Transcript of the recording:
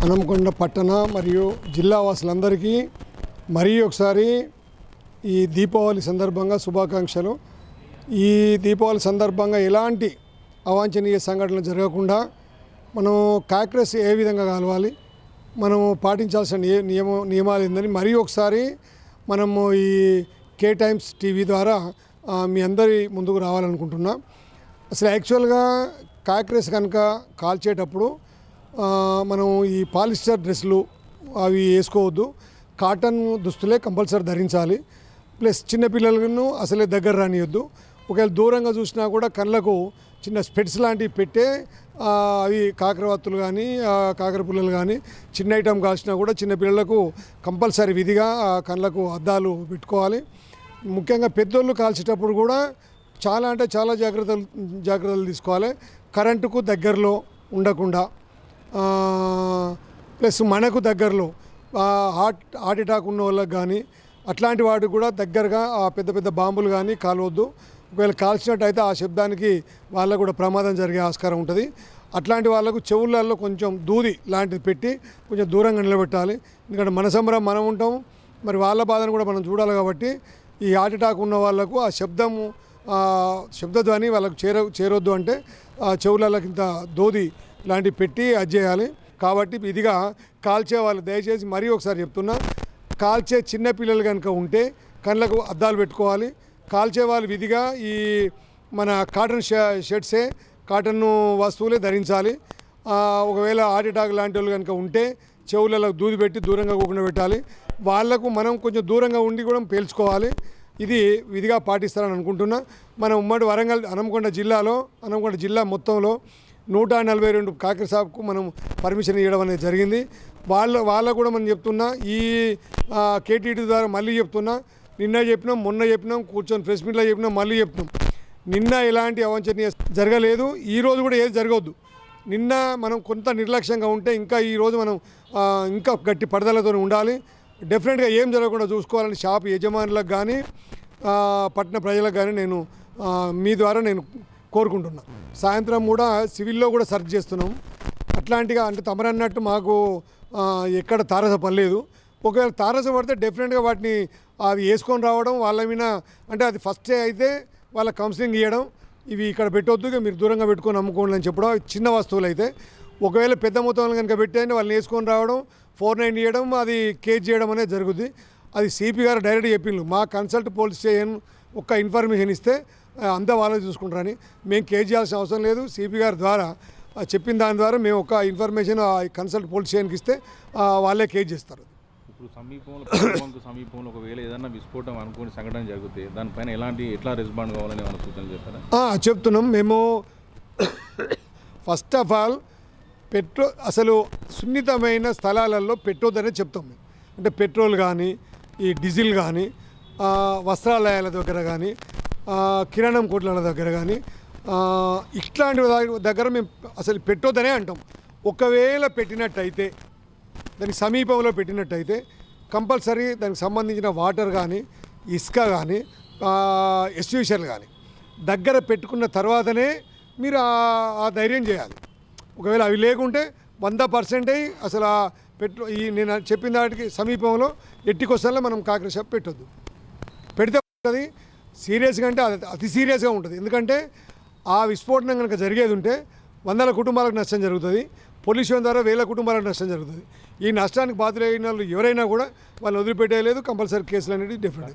హనంకొండ పట్టణ మరియు జిల్లా వాసులందరికీ మరీ ఒకసారి ఈ దీపావళి సందర్భంగా శుభాకాంక్షలు. ఈ దీపావళి సందర్భంగా ఎలాంటి అవాంఛనీయ సంఘటనలు జరగకుండా మనం కాక్రెస్ ఏ విధంగా కలవాలి మనం పాటించాల్సిన నియమ నియమాలు ఏందని మరీ ఒకసారి మనము ఈ కే టైమ్స్ టీవీ ద్వారా మీ అందరి ముందుకు రావాలనుకుంటున్నా. అసలు యాక్చువల్గా కాక్రెస్ కనుక కాల్చేటప్పుడు మనం ఈ పాలిస్టర్ డ్రెస్సులు అవి వేసుకోవద్దు. కాటన్ దుస్తులే కంపల్సరీ ధరించాలి. ప్లస్ చిన్నపిల్లలను అసలే దగ్గర రానియొద్దు. ఒకవేళ దూరంగా చూసినా కూడా కళ్ళకు చిన్న స్పెట్స్ లాంటివి పెట్టే అవి కాకరవత్తులు కానీ కాకరపుల్లలు కానీ చిన్న ఐటమ్ కాల్చినా కూడా చిన్నపిల్లలకు కంపల్సరీ విధిగా కళ్ళకు అద్దాలు పెట్టుకోవాలి. ముఖ్యంగా పెద్దోళ్ళు కాల్చేటప్పుడు కూడా చాలా అంటే చాలా జాగ్రత్తలు జాగ్రత్తలు తీసుకోవాలి. కరెంటుకు దగ్గరలో ఉండకుండా. ప్లస్ మనకు దగ్గరలో హార్ట్ హార్ట్ అటాక్ ఉన్న వాళ్ళకి కానీ అట్లాంటి వాటికి కూడా దగ్గరగా ఆ పెద్ద పెద్ద బాంబులు కానీ కాలవద్దు. ఒకవేళ కాల్చినట్టయితే ఆ శబ్దానికి వాళ్ళకు కూడా ప్రమాదం జరిగే ఆస్కారం ఉంటుంది. అట్లాంటి వాళ్ళకు చెవులలో కొంచెం దూది లాంటిది పెట్టి కొంచెం దూరంగా నిలబెట్టాలి. ఎందుకంటే మన సంబరం మనం ఉంటాం మరి వాళ్ళ బాధను కూడా మనం చూడాలి కాబట్టి ఈ హార్ట్ అటాక్ ఉన్న వాళ్ళకు ఆ శబ్దము శబ్దధ్వని వాళ్ళకు చేర చేరొద్దు అంటే ఆ ఇంత దోది లాంటివి పెట్టి అది చేయాలి. కాబట్టి ఇదిగా కాల్చే వాళ్ళు దయచేసి మరీ ఒకసారి చెప్తున్నా కాల్చే చిన్న పిల్లలు కనుక ఉంటే కళ్ళకు అద్దాలు పెట్టుకోవాలి. కాల్చే వాళ్ళు విధిగా ఈ మన కాటన్ ష- షర్ట్సే కాటన్ వస్తువులే ధరించాలి. ఒకవేళ హార్ట్ అటాక్ లాంటి వాళ్ళు కనుక ఉంటే చెవులలో దూది పెట్టి దూరంగా కూకుండా పెట్టాలి. వాళ్ళకు మనం కొంచెం దూరంగా ఉండి కూడా పేల్చుకోవాలి. ఇది విధిగా పాటిస్తారని అనుకుంటున్నా. మన ఉమ్మడి వరంగల్ హనంకొండ జిల్లాలో హనంకొండ జిల్లా మొత్తంలో నూట నలభై రెండు కాకర సాబ్కు మనం పర్మిషన్ ఇవ్వడం అనేది జరిగింది. వాళ్ళ వాళ్ళకు కూడా మనం చెప్తున్నా ఈ కేటీడీ ద్వారా మళ్ళీ చెప్తున్నా నిన్న చెప్పినాం మొన్న చెప్పినాం కూర్చొని ప్రెస్ మీట్లో చెప్పినాం మళ్ళీ చెప్తున్నాం. నిన్న ఎలాంటి అవాంఛనీయ జరగలేదు ఈరోజు కూడా ఏది జరగవద్దు. నిన్న మనం కొంత నిర్లక్ష్యంగా ఉంటే ఇంకా ఈ రోజు మనం ఇంకా గట్టి పడదలతో ఉండాలి. డెఫినెట్గా ఏం జరగకుండా చూసుకోవాలని షాప్ యజమానులకు కానీ పట్టణ ప్రజలకు కానీ నేను మీ ద్వారా నేను కోరుకుంటున్నాం. సాయంత్రం కూడా సివిల్లో కూడా సెర్చ్ చేస్తున్నాం. అట్లాంటిగా అంటే తమరన్నట్టు మాకు ఎక్కడ తారస పడలేదు ఒకవేళ తారస పడితే డెఫినెట్గా వాటిని అవి వేసుకొని రావడం వాళ్ళ మీద అంటే అది ఫస్ట్ అయితే వాళ్ళ కౌన్సిలింగ్ ఇవ్వడం ఇవి ఇక్కడ పెట్టొద్దు ఇక మీరు దూరంగా పెట్టుకొని అమ్ముకోండి అని చెప్పడం అవి చిన్న వస్తువులు అయితే ఒకవేళ పెద్ద మొత్తంలో కనుక పెట్టేయండి వాళ్ళని వేసుకొని రావడం ఫోర్ నైన్ ఇవ్వడం అది కేజ్ చేయడం అనేది జరుగుద్ది. అది సిపి గారు డైరెక్ట్ చెప్పిండ్రు. మా కన్సల్ట్ పోలీస్ స్టేషన్ ఒక్క ఇన్ఫర్మేషన్ ఇస్తే అంతా వాళ్ళే చూసుకుంటారని మేము కేజ్ చేయాల్సిన అవసరం లేదు. సిపి గారి ద్వారా చెప్పిన దాని ద్వారా మేము ఒక ఇన్ఫర్మేషన్ కన్సల్ట్ పోలీస్ స్టేషన్కి ఇస్తే వాళ్ళే కేజ్ చేస్తారు. ఇప్పుడు సమీపంలో సమీపంలో ఒకవేళ ఏదైనా విస్ఫోటం అనుకోని సంఘటన జరిగితే దానిపైన ఎలాంటి ఎట్లా రెస్పాండ్ కావాలని ఏమైనా సూచనలు చెప్తారా ఆ, చెప్తున్నాం. మేము ఫస్ట్ ఆఫ్ ఆల్ పెట్రో అసలు సున్నితమైన స్థలాలలో పెట్టొద్దనే చెప్తాం మేము. అంటే పెట్రోల్ కానీ ఈ డీజిల్ కానీ వస్త్రాలయాల దగ్గర కానీ కిరాణం కొట్ల దగ్గర కానీ ఇట్లాంటి దగ్గర మేము అసలు పెట్టొద్దనే అంటాం. ఒకవేళ పెట్టినట్టయితే దానికి సమీపంలో పెట్టినట్టయితే కంపల్సరీ దానికి సంబంధించిన వాటర్ కానీ ఇసుక కానీ ఎస్యూషన్లు కానీ దగ్గర పెట్టుకున్న తర్వాతనే మీరు ఆ- ధైర్యం చేయాలి. ఒకవేళ అవి లేకుంటే వంద పర్సెంటే అసలు ఆ పెట్టు ఈ నేను చెప్పిన దాటికి సమీపంలో ఎట్టికొస్తాలో మనం కాకర షాప్ పెట్టొద్దు. పెడితే ఉంటుంది. సీరియస్గా అంటే అది అతి సీరియస్గా ఉంటుంది. ఎందుకంటే ఆ విస్ఫోటనం కనుక జరిగేది ఉంటే వందల కుటుంబాలకు నష్టం జరుగుతుంది. పొల్యూషన్ ద్వారా వేల కుటుంబాలకు నష్టం జరుగుతుంది. ఈ నష్టానికి బాధ్యులైన వాళ్ళు ఎవరైనా కూడా వాళ్ళు వదిలిపెట్టేయలేదు. కంపల్సరీ కేసులు అనేది డిఫరెంట్